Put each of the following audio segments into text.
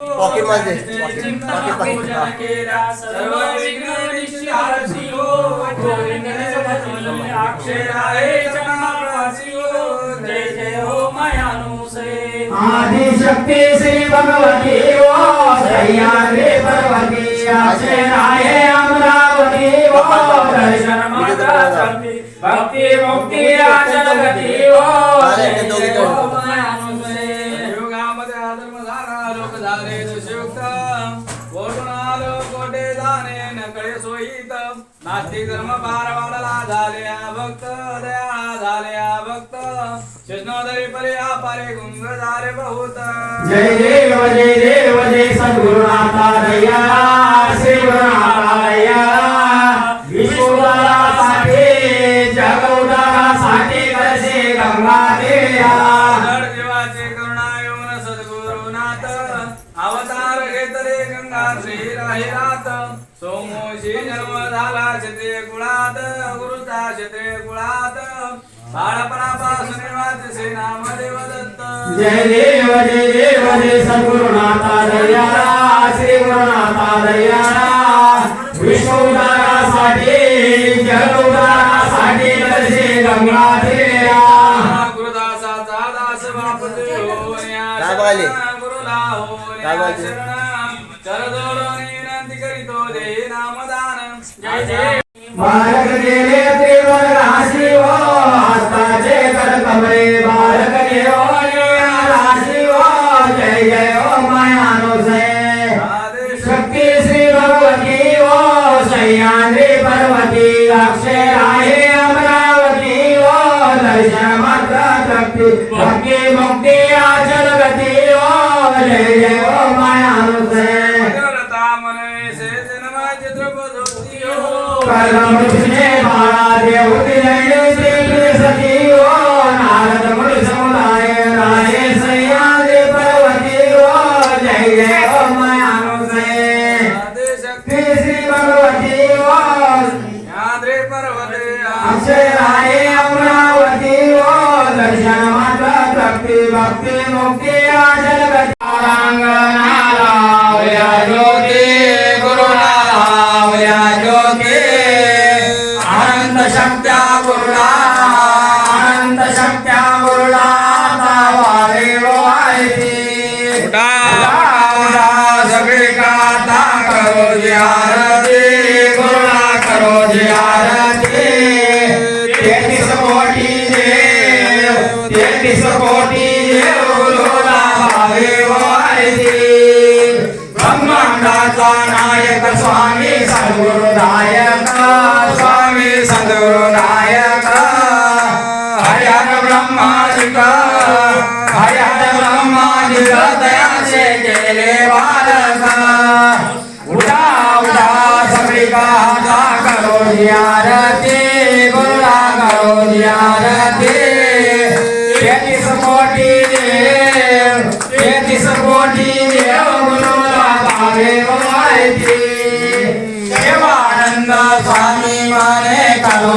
पॉकेटमध्ये. आदिशक्ती श्री भगवती ओ सह्याद्री पर्वती आश्रय अमरावती ओ दर्शन माता शक्ती भक्ती मुक्ती अचल गती सोयीत. नास्तिक धर्म पार वाढला झाले भक्त दया झाल्या भक्त. शेषणोदरी परी आपारे गुंग झाले बहुत जय देव जय देव जय सद्गुरुनाथा दया श्री गुरुनाथा दया गंगा श्री राहिरात सोमोशी जन्म झाला क्षत्रिय कुळात गुरुचा क्षत्रिय कुळात. बाळपणापासून वाच श्रीनामदेव दत्त. जय देव जय देव जय सद्गुरुनाथा दया श्री गुरुनाथा दया विश्वोदरासाठी जगोदरासाठी करसे गंगा देया गुरुदासाचा दास बापते हो? गुरुला हो जय जय जन्म चित्रपती हो श्री सगळी काता करो जी आरती गुरुला करो जी आरती तेहतीस कोटी देव तेहतीस कोटी देव भावे ब्रह्मांडाचा नायक स्वामी सद्गुरु नायक स्वामी सद्गुरु नायक हयात ब्रह्माजिक हयात ब्रह्माजिक दयाचे केले बालक उडा उठा सगळी गाजा करो आरती करो आरती तेहतीस कोटी देव तेहतीस कोटी देव गुरुला भावे माहिती। देवानंद स्वामी माने करो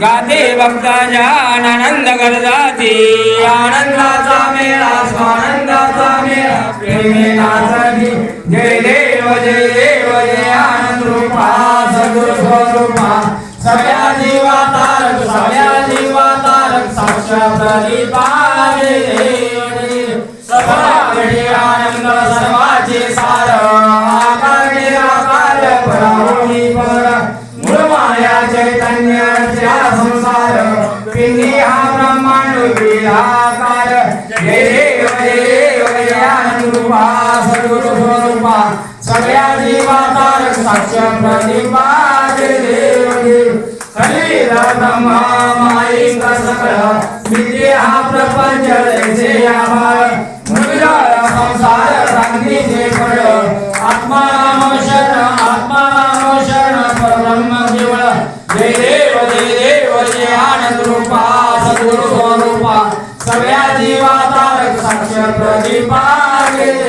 गाते भक्ताच्या आनंद गरजाती आनंदाचा मेळा स्वानंदाचा मेळा प्रेमी नाचती जय देव जय देव जय आनंद रूपा सगुरु स्वरूपा. सगळ्या जीवा तारक सगळ्या जीवा तारक साक्षात दीपा जय देव. सर्वाकडे आनंद सर्वाचे सार. आकार आकार परा देव देव सगळ्या जीवा साक्ष प्रतिभा देव देव शरीर ब्रह्मा माईक सकळ हा प्रपंच जैसे आभाळ मुरगाळ संसार रांगीचे फळ आत्मा नाम शरण सद्गुरु